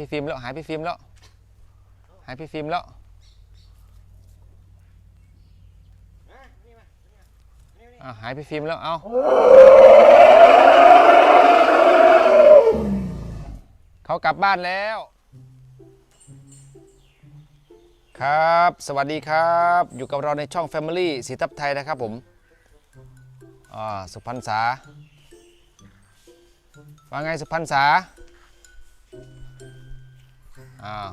พี่ฟิล์มแล้วหายพี่ฟิล์มแล้วหายพี่ฟิล์มแล้วหายพี่ฟิล์มแล้วเอาเขากลับบ้านแล้ว ครับ สวัสดีครับ อยู่กับเราในช่อง Family สีทับไทยนะครับผมอ่าสุพรรณษาว่าไงสุพรรณษา อ้าว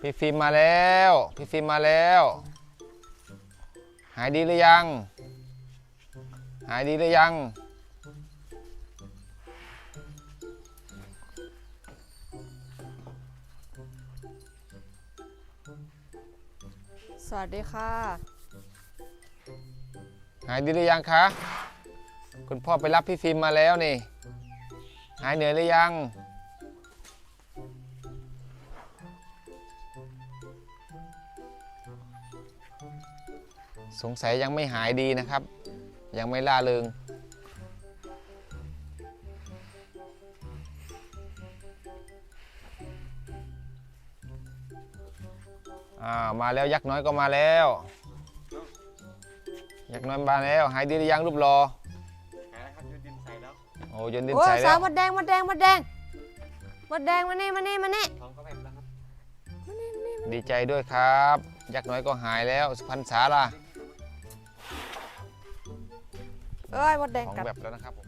พี่ฟิล์มมาแล้ว พี่ฟิล์มมาแล้ว หายดีหรือยัง หายดีหรือยัง สวัสดีค่ะ หายดีหรือยังคะคุณพ่อไปรับพี่ฟิล์มมาแล้วนี่ หายเหนื่อยหรือยัง สงสัยยังไม่หายดีนะครับ ยังไม่ล่าเริงอ่ามาแล้วยักษ์น้อยก็มาแล้วยักษ์น้อยมาแล้ว หายดีหรือยังรูปรอหายแล้วครับยูดินใส่แล้วโอ้ยนดินโอ้ใสยแล้สาววมดแดงมดแดงมดแดงมดแดงมานี่มานี่มานี่ท้องก็แบบแล้วครับมานี่มานี่ดีใจด้วยครับ ยักษ์น้อยก็หายแล้วสุพรรณษาล่ะ เอ้ยมดแดงของกัดแบบแล้วนะครับผม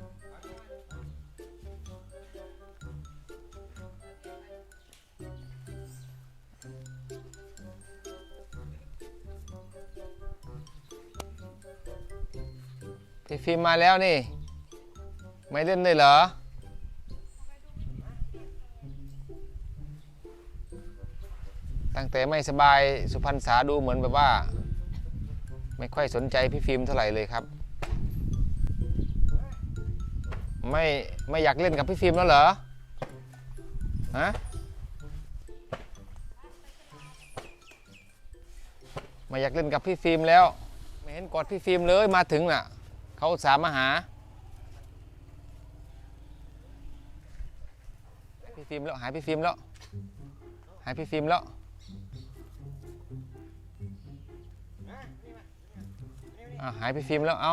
พี่ฟิล์มมาแล้วนี่ ไม่เล่นเลยเหรอ ตั้งแต่ไม่สบายสุพรรณษาดูเหมือนแบบว่า ไม่ค่อยสนใจพี่ฟิล์มเท่าไหร่เลยครับ ไม่ไม่อยากเล่นกับพี่ฟิล์มแล้วเหรอฮะไม่อยากเล่นกับพี่ฟิล์มแล้ว ไม่เห็นกอดพี่ฟิล์มเลยมาถึงน่ะเขาสามาหา พี่ฟิล์มแล้วหายพี่ฟิล์มแล้วหายพี่ฟิล์มแล้วหายพี่ฟิล์มแล้วเอา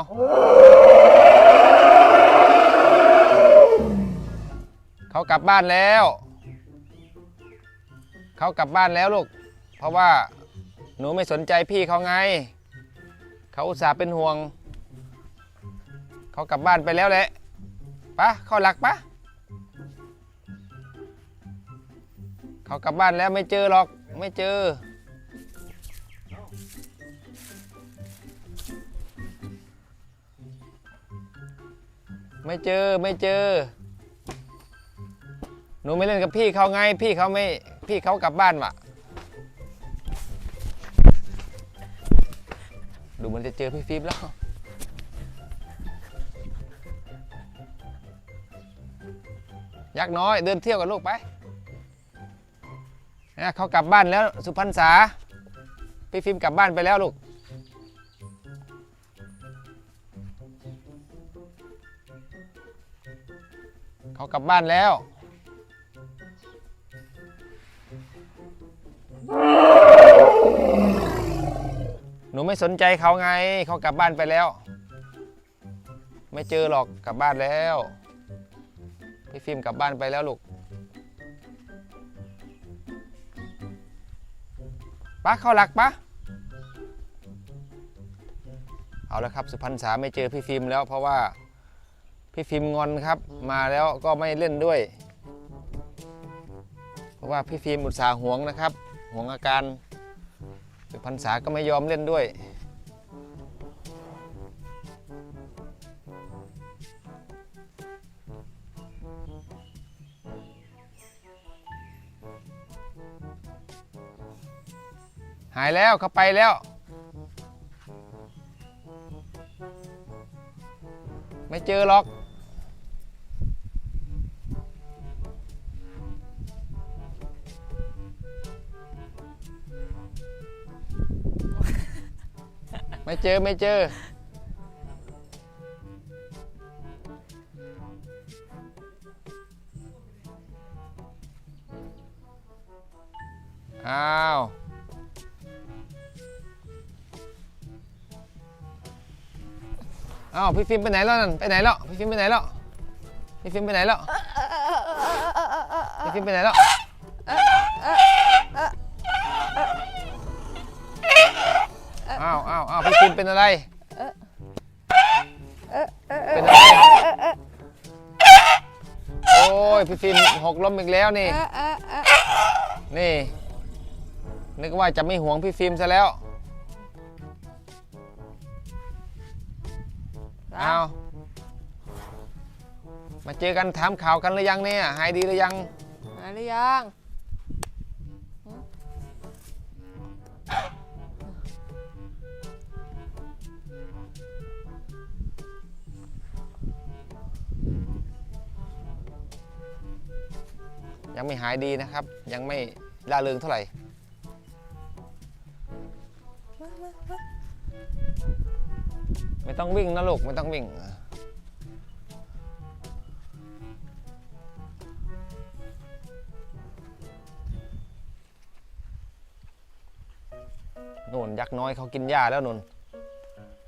เขากลับบ้านแล้ว เขากลับบ้านแล้วลูก เพราะว่าหนูไม่สนใจพี่เขาไง เขาอุตส่าห์เป็นห่วง เขากลับบ้านไปแล้วแหละปะเข้าหลักปะเขากลับบ้านแล้วไม่เจอหรอก ไม่เจอ ไม่เจอ ไม่เจอ หนูไม่เล่นกับพี่เขาไง พี่เขาไม่ พี่เขากลับบ้านว่ะดูมันจะเจอพี่ฟิลแล้ว ยักษ์น้อยเดินเที่ยวกับลูกไปนะเขากลับบ้านแล้วสุพรรณษา พี่ฟิล์มกลับบ้านไปแล้วลูก เขากลับบ้านแล้ว ไม่สนใจเขาไงเขากลับบ้านไปแล้ว ไม่เจอหรอกกลับบ้านแล้วพี่ฟิล์มกลับบ้านไปแล้วลูกปะเข้าหลักปะเอาแล้วครับสุพรรณษาไม่เจอพี่ฟิล์มแล้วเพราะว่าพี่ฟิล์มงอนครับ มาแล้วก็ไม่เล่นด้วย เพราะว่าพี่ฟิล์มอุตส่าห์หวงนะครับหวงอาการ สุพรรณษาก็ไม่ยอมเล่นด้วย หายแล้วเขาไปแล้ว ไม่เจอหรอก ไม่เจอไม่เจอ อ้าว อ้าว พี่ฟิล์มไปไหนแล้วนั่น ไปไหนแล้ว พี่ฟิล์มไปไหนแล้ว พี่ฟิล์มไปไหนแล้ว พี่ฟิล์มไปไหนแล้ว อ้าวอ้าวพี่ฟิล์มเป็นอะไร เป็นอะไร โอ้ยพี่ฟิล์มหกล้มอีกแล้วนี่ นี่ นึกว่าจะไม่ห่วงพี่ฟิล์มซะแล้ว เอามาเจอกันถามข่าวกันหรือยังเนี่ย หายดีหรือยัง หาหรือยัง ยังไม่หายดีนะครับ ยังไม่ล่าเริงเท่าไหร่ ไม่ต้องวิ่งนะลูกไม่ต้องวิ่งนู่นยักษ์น้อยเขากินหญ้าแล้วนุ่น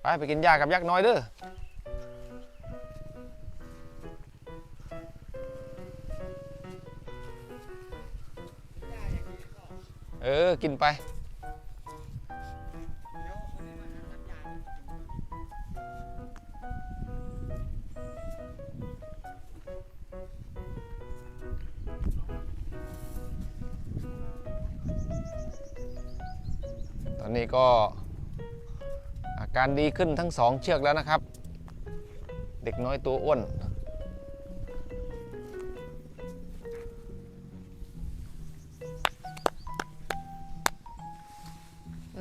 ไปไปกินหญ้ากับยักษ์น้อยเด้อ เออ กินไป ตอนนี้ก็อาการดีขึ้นทั้งสองเชือกแล้วนะครับ เด็กน้อยตัวอ้วน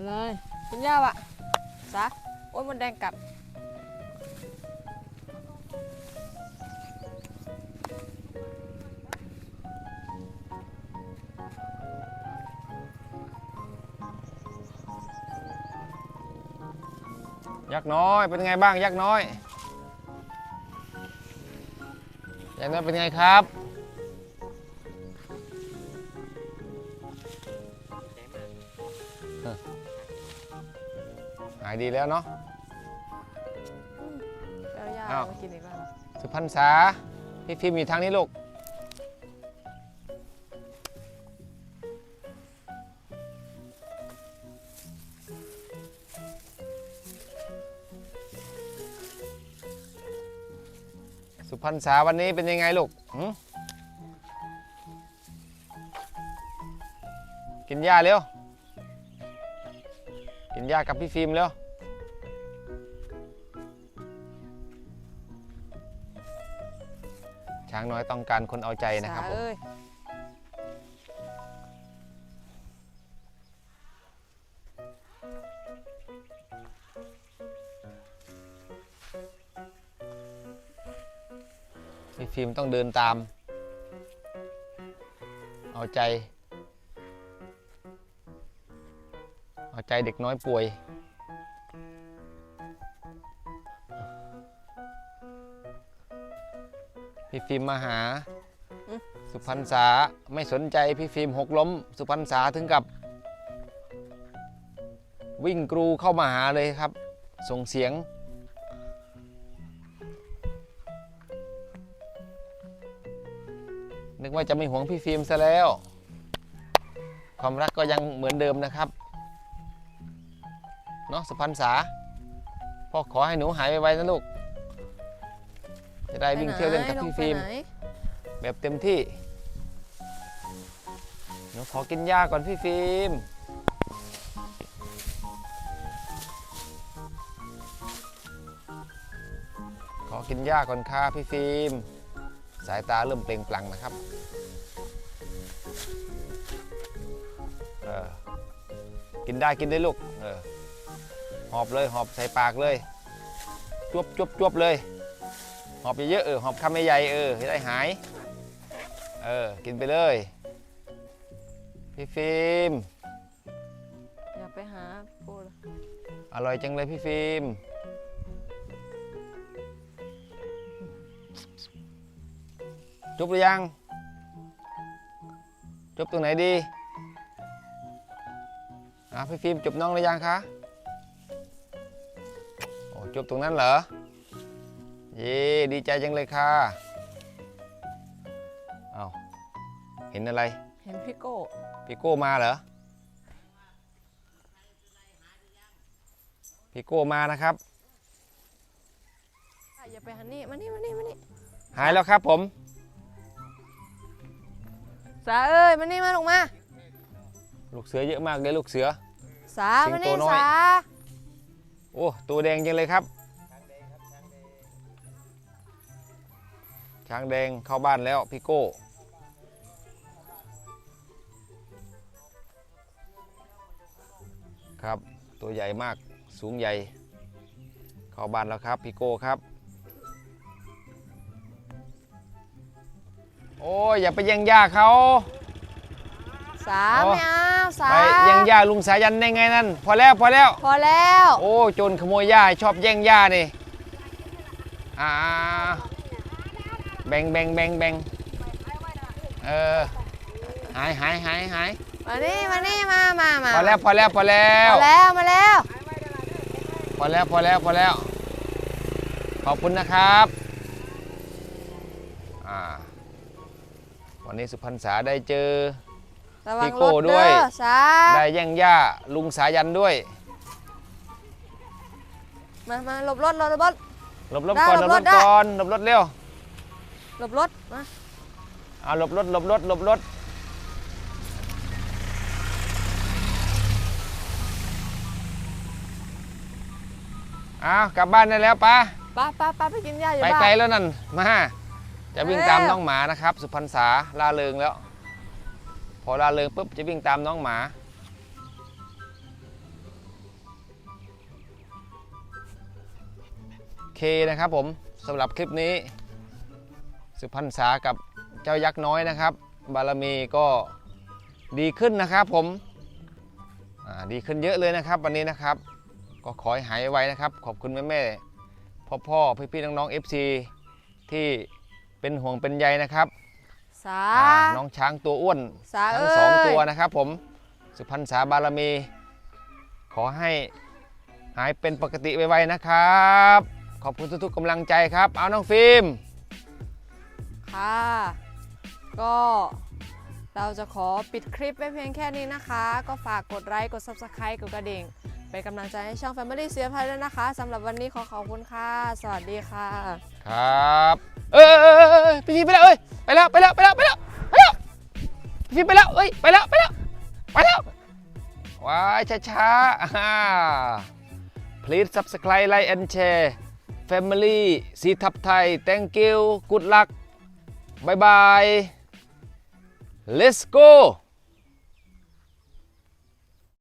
เลยกินยาอะซะโอ้ยมดแดงกัดยักษ์น้อยเป็นไงบ้างยักษ์น้อยยักษ์น้อยเป็นไงครับใจมาก หายดีแล้วเนาะ แล้วยาอ้าว มากินอีกแล้วสุพรรณษาพี่ฟิล์มอยู่ทางนี้ลูก สุพรรณษาวันนี้เป็นยังไงลูกหึกินหญ้าเร็ว กินหญ้ากับพี่ฟิล์มเร็วช้างน้อยต้องการคนเอาใจนะครับสาผมเอ้ยพี่ฟิล์มต้องเดินตาม เอาใจ ใจเด็กน้อยป่วย พี่ฟิล์มมาหา สุพรรณษาไม่สนใจพี่ฟิล์มหกล้ม สุพรรณษาถึงกับ วิ่งกรูเข้ามาหาเลยครับ ส่งเสียงนึกว่าจะไม่หวงพี่ฟิล์มซะแล้ว ความรักก็ยังเหมือนเดิมนะครับ เนาะสุพรรณษาพ่อขอให้หนูหายไวๆนะลูก จะได้วิ่งเที่ยวเล่นกับพี่ฟิล์มไปไหนแบบเต็มที่หนูขอกินหญ้าก่อนพี่ฟิล์มขอกินหญ้าก่อนค่ะพี่ฟิล์มสายตาเริ่มเปล่งปลั่งนะครับเออกินได้กินได้ลูกเออ หอบเลยหอบใส่ปากเลยจวบจวบจวบเลย หอบเยอะๆเออหอบคำใหญ่ๆเออให้ได้หาย เออ กินไปเลย พี่ฟิล์มอย่าไปหาพูดเลยอร่อยจังเลยพี่ฟิล์มจุบหรือยังจุบตรงไหนดีอะพี่ฟิล์มจบน้องหรือยังคะโอ้ จบตรงนั้นเหรอ เย้ดีใจจังเลยค่ะเอาเห็นอะไร เห็นพี่โก้พี่โก้มาเหรอ พี่โก้มานะครับอะอย่าไปหันนี่มานี่มานี่มานี่หายแล้วครับผม สาเอ้ยมานี่มาลงมา ลูกเสือเยอะมากเลยลูกเสือ สาสิงมาโตนี่น้อย สา โอ้ตัวแดงจังเลยครับ ช้างแดงเข้าบ้านแล้วพี่โก้ ครับตัวใหญ่มากสูงใหญ่ เข้าบ้านแล้วครับพี่โก้ครับ โอ้ยอย่าไปแย่งย่าเขา สาอ๋อไม่เอาสาไปแย่งย่าลุงสายันได้ไงนั่น พอแล้วพอแล้ว พอแล้ว โอ้โจรขโมยหญ้าชอบแย่งหญ้านี่อ่าแบ่งแบ่งแบ่งแบ่งเออหายหายหายหายมานี่มานี่มามามาพอแล้วพอแล้วพอแล้พว อแล้วมาแล้วพอแล้วพอแล้วพอแล้ว ขอบคุณนะครับอ่าวันนี้สุพรรณษาได้เจอ ระวัพี่งโก้รถด้เด้วยอสาได้แย่งหญ้าลุงสายันด้วยมามาหลบรถหลบรถ หลบรถได้ก่อนหหลลบบรรถถได้ ก่อนหลบรถเร็วหลบรถมาเอาหลบรถหลบรถหลบรถเอากลับบ้านได้แล้วป้าไป้าป้าป้าไปกินหญ้าอยู่ไปบ้าน ไกลแล้วนั่นมาจะวิ่งเร็วตามน้องหมานะครับ สุพรรณษาลาเริงแล้ว พอลาเริงปุ๊บจะวิ่งตามน้องหมา เคนะครับผมสำหรับคลิปนี้ สุพรรณษากับเจ้ายักษ์น้อยนะครับ บารมีก็ดีขึ้นนะครับผมดีขึ้นเยอะเลยนะครับ วันนี้นะครับ ก็ขอให้หายไวนะครับ ขอบคุณแม่แม่ๆพ่อพ่อพี่พี่ๆน้องๆ FC ที่เป็นห่วงเป็นใยนะครับ สา อ่าน้องช้างตัวอ้วน สาทั้เอ้งยสองตัวนะครับผมสุพรรณษาบารมี ขอให้หายเป็นปกติไวๆนะครับ ขอบคุณทุกๆกำลังใจครับ เอาน้องฟิล์ม ค่ะ ก็เราจะขอปิดคลิปไว้เพียงแค่นี้นะคะ ก็ฝากกดไลค์ กด Subscribe กดกระดิ่ง เป็นกำลังใจให้ช่อง Family เสียภัยด้วยนะคะสำหรับวันนี้ขอขอบคุณค่ะ สวัสดีค่ะ ครับ เอ้ยเอ้ยเอ้ยเอ้ยพี่ฟิล์มไปแล้วเอ้ย ไปแล้วไปแล้วไปแล้วไปแล้วไปแล้วฟิล์มไปแล้วเอ้ยไปแล้วไปแล้วไปแล้วว้ายช้าๆอ่า please subscribe like and share family สีทับไทย thank you good luck bye bye let's go